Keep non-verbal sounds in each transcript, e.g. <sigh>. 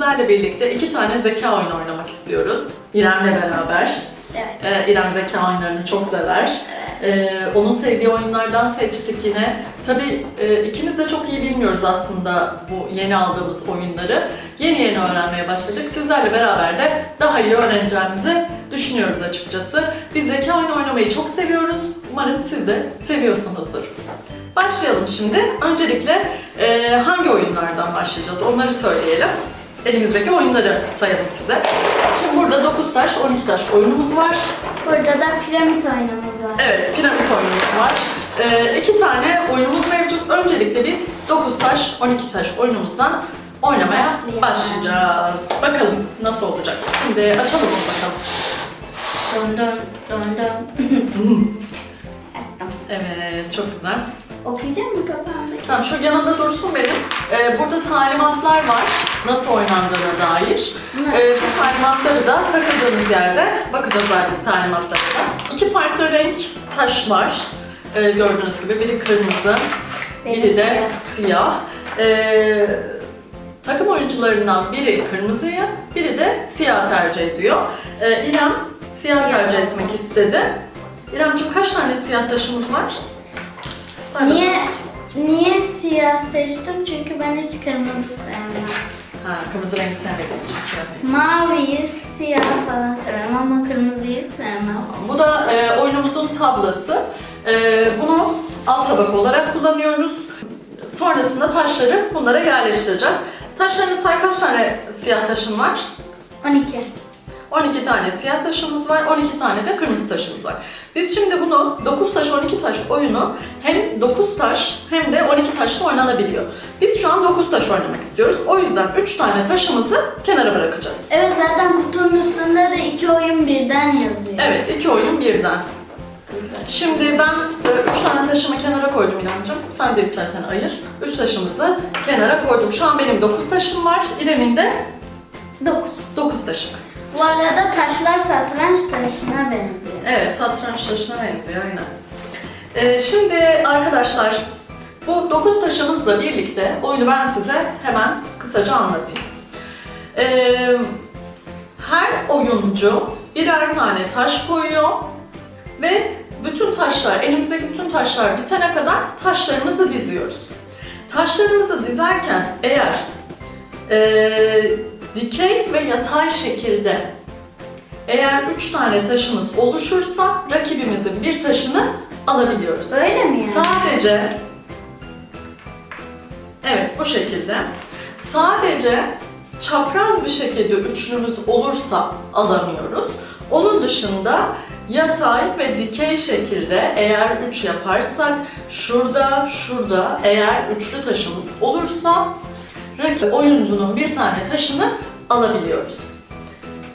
sizlerle birlikte iki tane zeka oyunu oynamak istiyoruz. İrem'le beraber. Evet. Ee, İrem zeka oyunlarını çok sever. Ee, onun sevdiği oyunlardan seçtik yine. Tabii e, ikimiz de çok iyi bilmiyoruz aslında bu yeni aldığımız oyunları. Yeni yeni öğrenmeye başladık. Sizlerle beraber de daha iyi öğreneceğimizi düşünüyoruz açıkçası. Biz zeka oyunu oynamayı çok seviyoruz. Umarım siz de seviyorsunuzdur. Başlayalım şimdi. Öncelikle e, hangi oyunlardan başlayacağız onları söyleyelim. Elimizdeki oyunları sayalım size. Şimdi burada 9 taş, 12 taş oyunumuz var. Burada da piramit oyunumuz var. Evet, piramit oyunumuz var. Ee, iki tane oyunumuz mevcut. Öncelikle biz 9 taş, 12 taş oyunumuzdan oynamaya Başlayalım. başlayacağız. Bakalım nasıl olacak. Şimdi açalım onu bakalım. Dön dön dön dön. Açtım. <laughs> Evet, çok güzel. Okuyacak mı kapağındaki? Tamam, şu yanında dursun benim. Ee, burada talimatlar var. Nasıl oynandığına dair. Ee, bu talimatları da takıldığımız yerde bakacağız artık talimatlara da. İki farklı renk taş var. Ee, gördüğünüz gibi biri kırmızı, Biri biri de siyah. Ee, takım oyuncularından biri kırmızıyı, biri de siyah tercih ediyor. Ee, İrem siyah Siyah. tercih etmek istedi. İremciğim kaç tane siyah taşımız var? Niye niye siyah seçtim? Çünkü ben hiç kırmızı sevmem. Ha, kırmızı renk sevmediğim için renk. Maviyi, siyah falan severim ama kırmızıyı sevmem. Bu da e, oyunumuzun tablası. E, bunu alt tabak olarak kullanıyoruz. Sonrasında taşları bunlara yerleştireceğiz. Taşlarını say kaç tane siyah taşın var? 12. 12 tane siyah taşımız var, 12 tane de kırmızı taşımız var. Biz şimdi bunu 9 taş 12 taş oyunu hem 9 taş hem de 12 taşla oynanabiliyor. Biz şu an 9 taş oynamak istiyoruz. O yüzden 3 tane taşımızı kenara bırakacağız. Evet zaten kutunun üstünde de iki oyun birden yazıyor. Evet, iki oyun birden. Şimdi ben 3 tane taşımı kenara koydum İremciğim. Sen de istersen ayır. 3 taşımızı kenara koydum. Şu an benim 9 taşım var. İrem'in de 9. 9 taşı var. Bu arada taşlar satranç taşına benziyor. Evet, satranç taşına benziyor aynen. Ee, şimdi arkadaşlar, bu 9 taşımızla birlikte oyunu ben size hemen kısaca anlatayım. Ee, her oyuncu birer tane taş koyuyor ve bütün taşlar, elimizdeki bütün taşlar bitene kadar taşlarımızı diziyoruz. Taşlarımızı dizerken eğer ee, dikey ve yatay şekilde eğer üç tane taşımız oluşursa rakibimizin bir taşını alabiliyoruz. Öyle mi yani? Sadece Evet bu şekilde. Sadece çapraz bir şekilde üçlümüz olursa alamıyoruz. Onun dışında yatay ve dikey şekilde eğer üç yaparsak şurada şurada eğer üçlü taşımız olursa rakip oyuncunun bir tane taşını alabiliyoruz.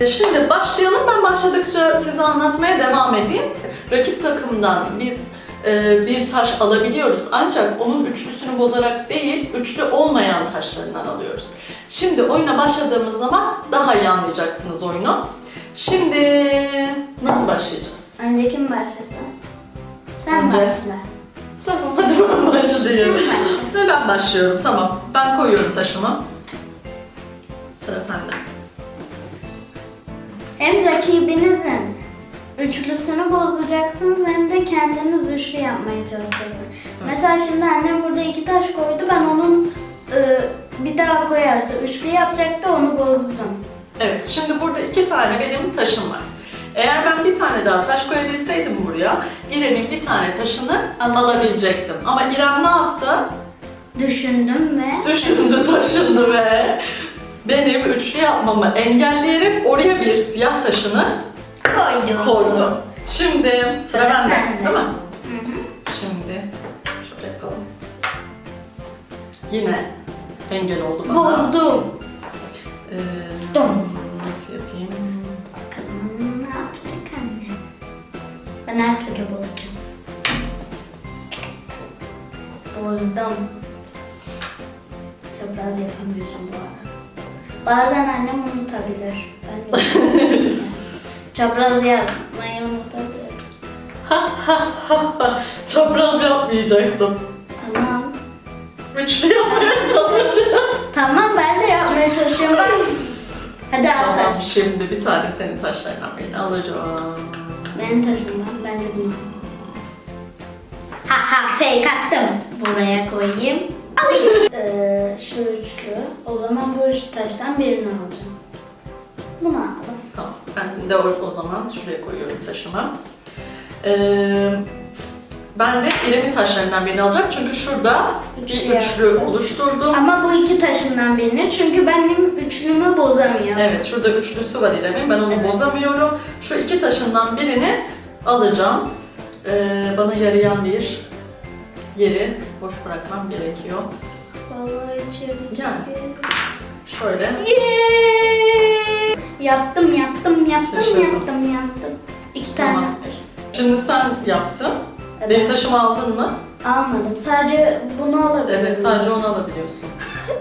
Şimdi başlayalım. Ben başladıkça size anlatmaya devam edeyim. Rakip takımdan biz e, bir taş alabiliyoruz ancak onun üçlüsünü bozarak değil, üçlü olmayan taşlarından alıyoruz. Şimdi oyuna başladığımız zaman daha iyi anlayacaksınız oyunu. Şimdi nasıl başlayacağız? Önce kim başlasın? Sen Önce. başla. Tamam hadi ben başlayayım. Ve ben başlıyorum tamam. Ben koyuyorum taşımı. Sıra sende. Hem rakibinizin üçlüsünü bozacaksınız hem de kendiniz üçlü yapmaya çalışacaksınız. Mesela şimdi annem burada iki taş koydu. Ben onun e, bir daha koyarsa üçlü yapacaktı onu bozdum. Evet, şimdi burada iki tane benim taşım var. Eğer ben bir tane daha taş koyabilseydim buraya, İrem'in bir tane taşını alabilecektim. Ama İrem ne yaptı? Düşündüm ve Düşündü, taşındı ve benim üçlü yapmamı engelleyerek oraya bir siyah taşını koydum. koydu. Şimdi sıra Sıra bende, değil mi? Hı hı. Şimdi şöyle yapalım. Yine engel oldu bana. Bozdum. Ee. Ben her türlü bozacağım. Bozdum. Çapraz yapamıyorsun bu arada. Bazen annem unutabilir. Ben de <laughs> Çapraz yapmayı unutabilir. Çapraz yapmayacaktım. Tamam. üçlü yapmaya çalışıyorum. Tamam ben de yapmaya çalışıyorum bak. Hadi al Tamam taş. şimdi bir tane senin taşlarından birini alacağım. Benim taşım var. Bunu. Ha ha fake attım. Buraya koyayım. Alayım. <laughs> ee, şu üçlü. O zaman bu üç taştan birini alacağım. Bunu aldım. Tamam ben de o, o zaman şuraya koyuyorum taşımı. Ee, ben de İrem'in taşlarından birini alacağım çünkü şurada bir Üçlü üçlü yaptım. oluşturdum. Ama bu iki taşından birini çünkü benim üçlümü bozamıyor. Evet şurada üçlüsü var İrem'in ben onu Evet. bozamıyorum. Şu iki taşından birini alacağım. Ee, bana yarayan bir yeri boş bırakmam gerekiyor. Vallahi içeri. Yani. Şöyle. Yeah! Yaptım yaptım yaptım Şaşırdım. yaptım yaptım. İki tane. Tamam. Şimdi sen yaptın. Evet. Benim taşımı aldın mı? Almadım. Sadece bunu alabilirim. Evet sadece onu alabiliyorsun.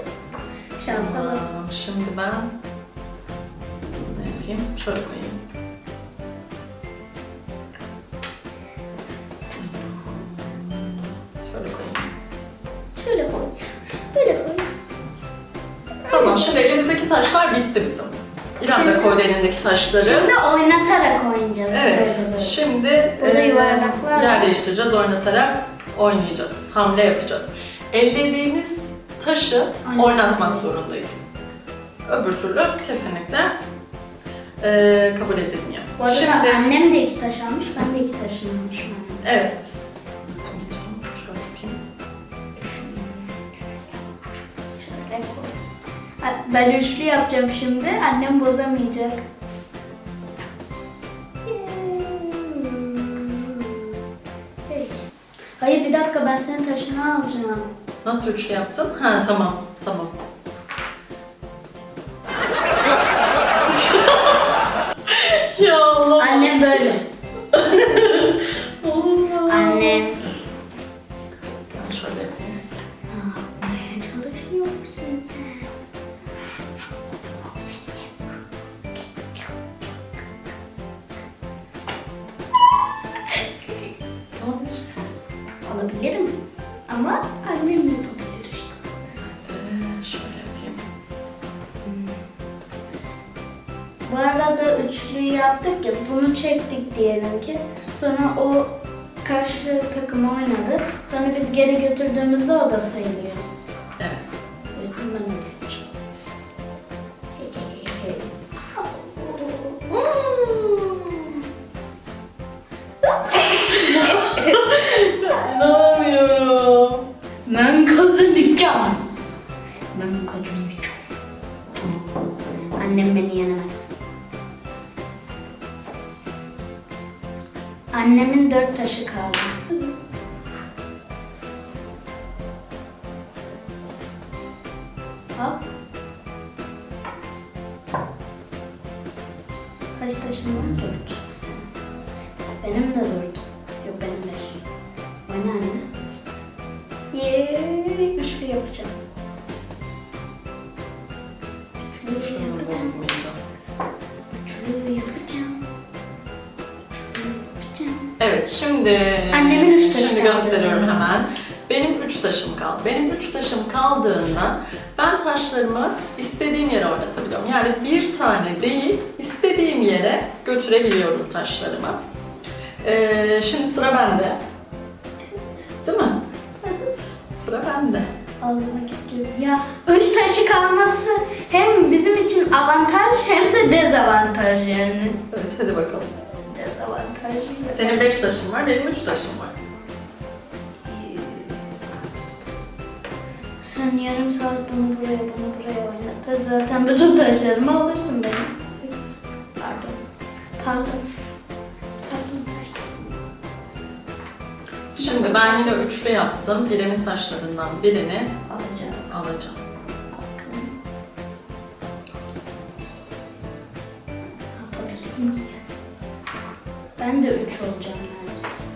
<laughs> Şans. Tamam, Şimdi ben ne yapayım? Şöyle koyayım. Tamam şimdi elimizdeki taşlar bitti bizim. İrem de Şimdi- koydu elindeki taşları. Şimdi oynatarak oynayacağız. Evet, Böyle böyle. şimdi Burada e, yuvarlaklar yer var. değiştireceğiz, oynatarak oynayacağız. Hamle yapacağız. Ellediğimiz taşı Aynen. oynatmak zorundayız. Öbür türlü kesinlikle e, kabul edilmiyor. Bu arada Şimdi, annem de iki taş almış, ben de iki taşını almışım. evet. Ben üçlü yapacağım şimdi. Annem bozamayacak. Hayır bir dakika ben senin taşını alacağım. Nasıl üçlü yaptın? Ha tamam, tamam. <laughs> ya Allah. Annem böyle. Götürdüğümüzde o da sayılıyor. Evet. O yüzden ben öyle yapacağım. <laughs> İnanamıyorum. Ben kazanacağım. Ben kazanacağım. Annem beni yenemez. Annemin dört taşı kaldı. Kaç taşım var? Dört. Benim de dört. Yok benim beş. Oyna anne. Yeee. Üçlü yapacağım. Üçlü yapacağım. Üçlü yapacağım. Evet şimdi Annemin üç taşı şimdi kaldı. gösteriyorum hemen. Benim üç taşım kaldı. Benim üç taşım kaldığında ben taşlarımı istediğim yere oynatabiliyorum. Yani bir tane değil, istediğim yere götürebiliyorum taşlarımı. Ee, şimdi sıra bende. Değil mi? Sıra bende. Ağlamak istiyorum. Ya üç taşı kalması hem bizim için avantaj hem de dezavantaj yani. Evet hadi bakalım. Dezavantaj. Senin beş taşın var, benim üç taşım var. Sen yarım saat bunu buraya bunu buraya oynatır. Zaten bütün taşlarımı alırsın benim. Pardon. Pardon. Şimdi ben yine üçlü yaptım. İrem'in taşlarından birini Alacağım. alacağım. Bakın. Yapabilirim ki. Ben de üç olacağım neredeyse.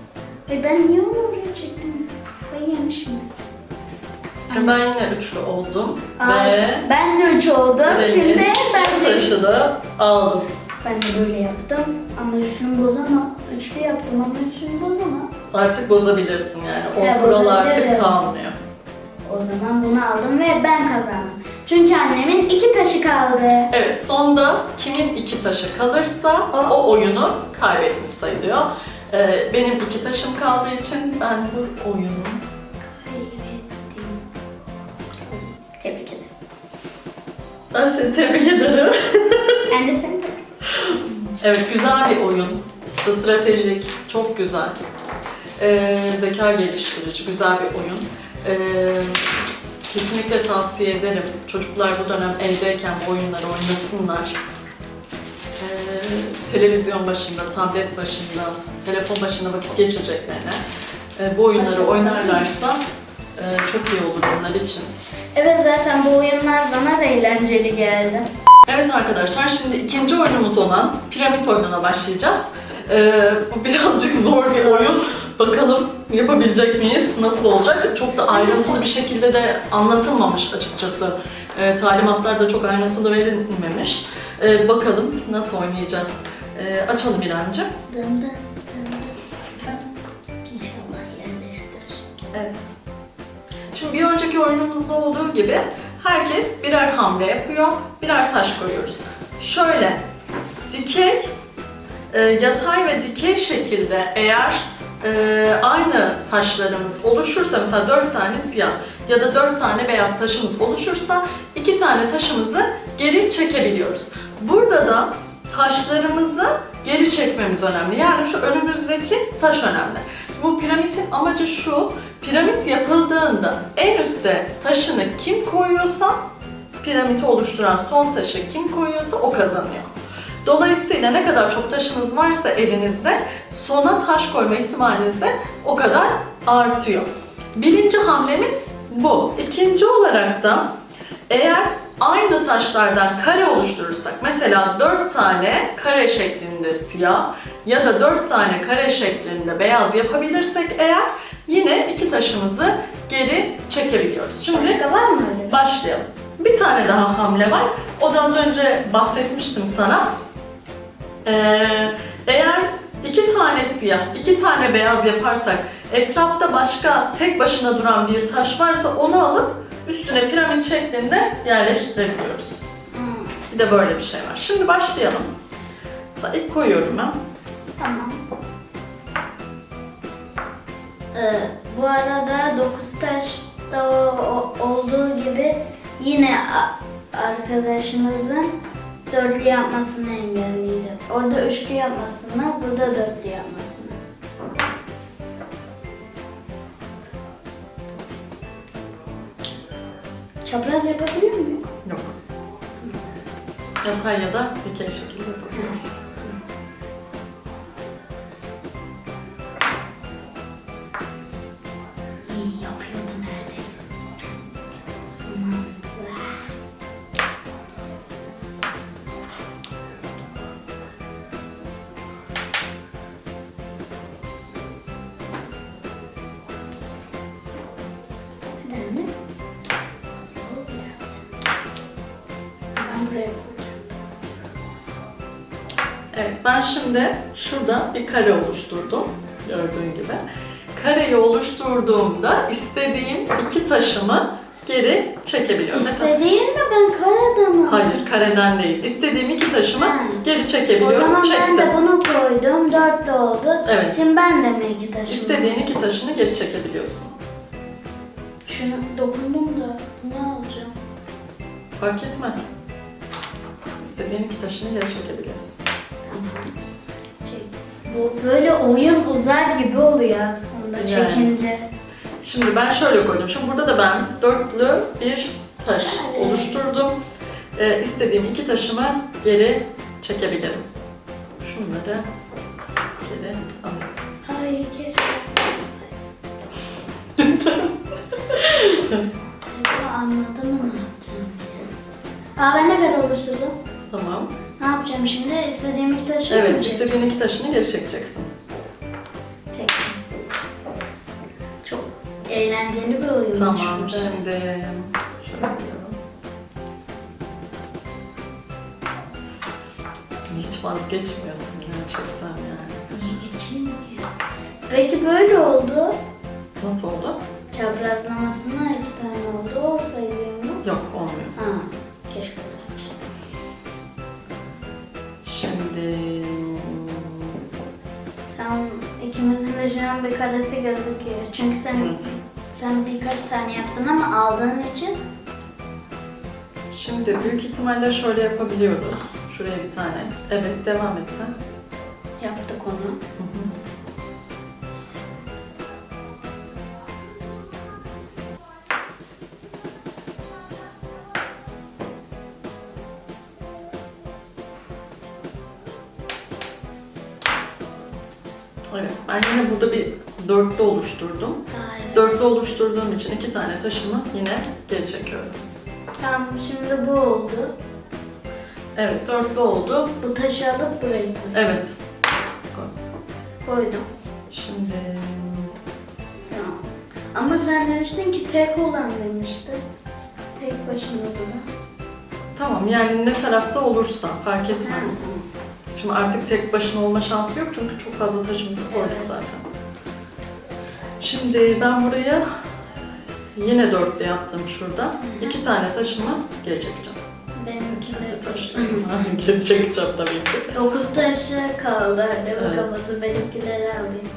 Ve ben niye onu oraya çektim? Kafayı yemişim. Şimdi ben yine üçlü oldum Aa, ve ben de üç oldum. Şimdi ben de taşı da aldım. Ben de böyle yaptım ama üçlümü bozamam. Üçlü yaptım ama üçlümü bozamam. Artık bozabilirsin yani. O He, kural artık bozabilirim. kalmıyor. O zaman bunu aldım ve ben kazandım. Çünkü annemin iki taşı kaldı. Evet, sonda kimin iki taşı kalırsa O- oyunu kaybetmiş sayılıyor. Ee, benim iki taşım kaldığı için ben bu oyunu Kaybettim. Tebrik ederim. ben seni tebrik ederim. Ben de seni Evet, güzel bir oyun. Stratejik, çok güzel. Ee, zeka geliştirici, güzel bir oyun. Ee, kesinlikle tavsiye ederim. Çocuklar bu dönem evdeyken bu oyunları oynasınlar. Ee, televizyon başında, tablet başında, telefon başında vakit geçireceklerine e, bu oyunları oynarlarsa e, çok iyi olur onlar için. Evet zaten bu oyunlar bana da eğlenceli geldi. Evet arkadaşlar şimdi ikinci oyunumuz olan piramit oyununa başlayacağız. Ee, bu birazcık zor bir oyun. Bakalım yapabilecek miyiz? Nasıl olacak? Çok da ayrıntılı bir şekilde de anlatılmamış açıkçası. Ee, talimatlar da çok ayrıntılı verilmemiş. Ee, bakalım nasıl oynayacağız? Ee, açalım İremciğim. Dın dın. Evet. Şimdi bir önceki oyunumuzda olduğu gibi herkes birer hamle yapıyor, birer taş koyuyoruz. Şöyle dikey, e, yatay ve dikey şekilde eğer e, aynı taşlarımız oluşursa mesela dört tane siyah ya da dört tane beyaz taşımız oluşursa iki tane taşımızı geri çekebiliyoruz. Burada da taşlarımızı geri çekmemiz önemli. Yani şu önümüzdeki taş önemli. Bu piramidin amacı şu, piramit yapıldığında en üste taşını kim koyuyorsa, piramidi oluşturan son taşı kim koyuyorsa o kazanıyor. Dolayısıyla ne kadar çok taşınız varsa elinizde, sona taş koyma ihtimaliniz de o kadar artıyor. Birinci hamlemiz bu. İkinci olarak da eğer aynı taşlardan kare oluşturursak, mesela 4 tane kare şeklinde siyah ya da 4 tane kare şeklinde beyaz yapabilirsek eğer yine iki taşımızı geri çekebiliyoruz. Şimdi Başka var mı öyle? başlayalım. Bir tane daha hamle var. O da az önce bahsetmiştim sana. Ee, eğer iki tane siyah, iki tane beyaz yaparsak etrafta başka tek başına duran bir taş varsa onu alıp üstüne piramit şeklinde yerleştirebiliyoruz. Hmm, Bir de böyle bir şey var. Şimdi başlayalım. İlk koyuyorum ben. tamam. Ee, bu arada 9 taşta olduğu gibi yine arkadaşımızın dörtlü yapmasını engelleyeceğiz. Orada üçlü yapmasını, burada dörtlü yapmasını. Çapraz yapabiliyor muyuz? Yok. Yatay ya da dikey şekilde yapabiliyoruz. <laughs> ben şimdi şurada bir kare oluşturdum. Gördüğün gibi. Kareyi oluşturduğumda istediğim iki taşımı geri çekebiliyorum. İstediğin mi ben karada mı? Hayır, kareden değil. İstediğim iki taşımı Ha. geri O çekebiliyorum. zaman ben Çektim. de bunu koydum. Dörtlü oldu. Evet. Şimdi ben de mi iki taşımı? İstediğin iki taşını geri çekebiliyorsun. Şunu dokundum da bunu alacağım. Fark etmez. İstediğin iki taşını geri çekebiliyorsun. Çek. Bu böyle oyun uzar gibi oluyor aslında Yani. çekince. Şimdi ben şöyle koydum. Şimdi burada da ben dörtlü bir taş Evet. oluşturdum. Ee, istediğim iki taşımı geri çekebilirim. Şunları geri alayım. Ay keşke <laughs> anladım mı ne yapacağım diye. Aa ben de kare oluşturdum. Tamam. Ne yapacağım şimdi? İstediğim iki taşı mı Evet, çekeceğim? istediğin iki taşını geri çekeceksin. Çektim. Çok eğlenceli bir oyunmuş Tamam, bu da. şimdi şöyle yapıyorum. Hiç vazgeçmiyorsun gerçekten yani. Niye geçeyim ki? Peki böyle oldu. Nasıl oldu? Çaprazlamasına iki tane oldu. O sayılıyor mu? Yok bir karesi gözüküyor. Çünkü sen sen birkaç tane yaptın ama aldığın için Şimdi büyük ihtimalle şöyle yapabiliyoruz. Şuraya bir tane. Evet devam et sen. Evet, ben yine burada bir dörtlü oluşturdum. Hayır. Dörtlü oluşturduğum için iki tane taşımı yine geri çekiyorum. Tamam şimdi bu oldu. Evet, dörtlü oldu. Bu taşı alıp buraya koy. Evet. Koy. koydum. Şimdi Tamam. Ama sen demiştin ki tek olan demiştin. Tek başına da. tamam yani ne tarafta olursa fark etmez. Şimdi artık tek başına olma şansı yok çünkü çok fazla taşımızı koyduk Evet. zaten. Şimdi ben buraya yine dörtlü yaptım şurada. İki tane taşımı geri çekeceğim. Benimkileri Taş. <laughs> geri çekeceğim tabii ki. Dokuz taşı kaldı. Hadi Evet. bakalım benimkileri alayım.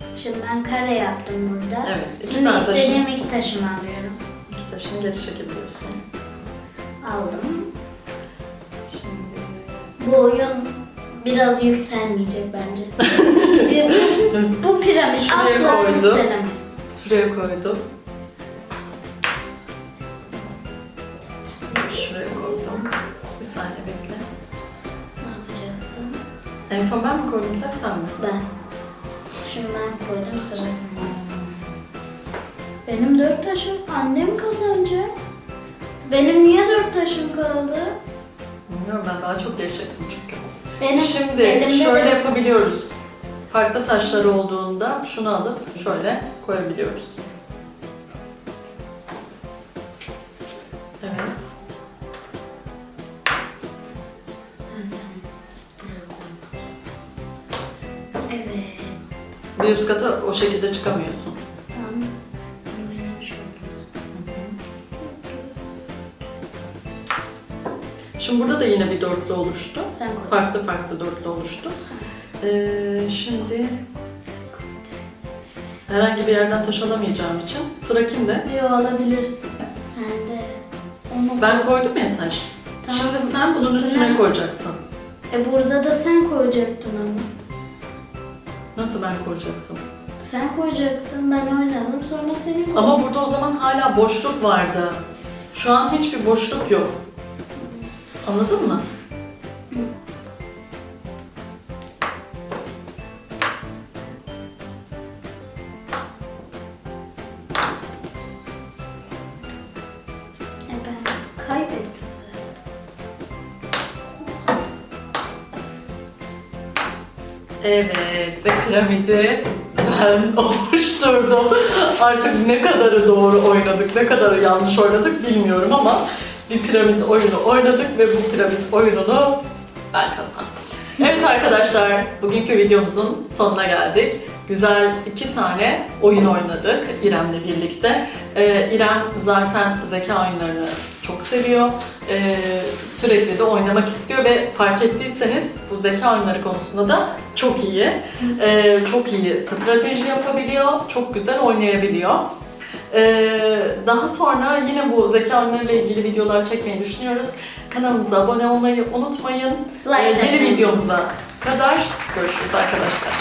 Ee, Şimdi ben kare yaptım burada. Evet, iki Şimdi tane taşın, istediğim iki taşımı alıyorum. iki taşını geri çekebiliyorsun. Aldım. Şimdi Bu oyun biraz yükselmeyecek bence. Bu, <laughs> bu piramit Şuraya asla koydum. yükselemez. şuraya koydum. Şuraya koydum. Bir saniye bekle. Ne yapacaksın? En son ben mi koydum taş sen mi? Ben. Şimdi ben koydum sırasında. Benim dört taşım annem kazanacak. Benim niye dört taşım kaldı? Bilmiyorum ben daha çok geri çektim çünkü. Benim Şimdi elimde şöyle de- yapabiliyoruz. Farklı taşları olduğunda şunu alıp şöyle koyabiliyoruz. Evet. Evet. Bir üst kata o şekilde çıkamıyorsun. Şimdi burada da yine bir dörtlü oluştu. Sen koy. Farklı farklı dörtlü oluştu. Ee, şimdi herhangi bir yerden taş alamayacağım için sıra kimde? Yo alabilirsin. Sen de onu Ben koydum ya taş. Tamam. Şimdi sen bunun üstüne koyacaksın. E burada da sen koyacaktın ama. Nasıl ben koyacaktım? Sen koyacaktın, ben oynadım, sonra senin koydun. Ama burada o zaman hala boşluk vardı. Şu an hiçbir boşluk yok. Anladın mı? E. Evet ve piramidi ben <laughs> oluşturdum. Artık ne kadarı doğru oynadık, ne kadarı yanlış oynadık bilmiyorum ama bir piramit oyunu oynadık ve bu piramit oyununu ben kazandım. Evet arkadaşlar, bugünkü videomuzun sonuna geldik. Güzel iki tane oyun oynadık İrem'le birlikte. Ee, İrem zaten zeka oyunlarını çok seviyor. Ee, sürekli de oynamak istiyor ve fark ettiyseniz bu zeka oyunları konusunda da çok iyi. Ee, çok iyi strateji yapabiliyor, çok güzel oynayabiliyor. Ee, daha sonra yine bu zeka oyunlarıyla ilgili videolar çekmeyi düşünüyoruz. Kanalımıza abone olmayı unutmayın. Like Ee, yeni videomuza kadar görüşürüz arkadaşlar.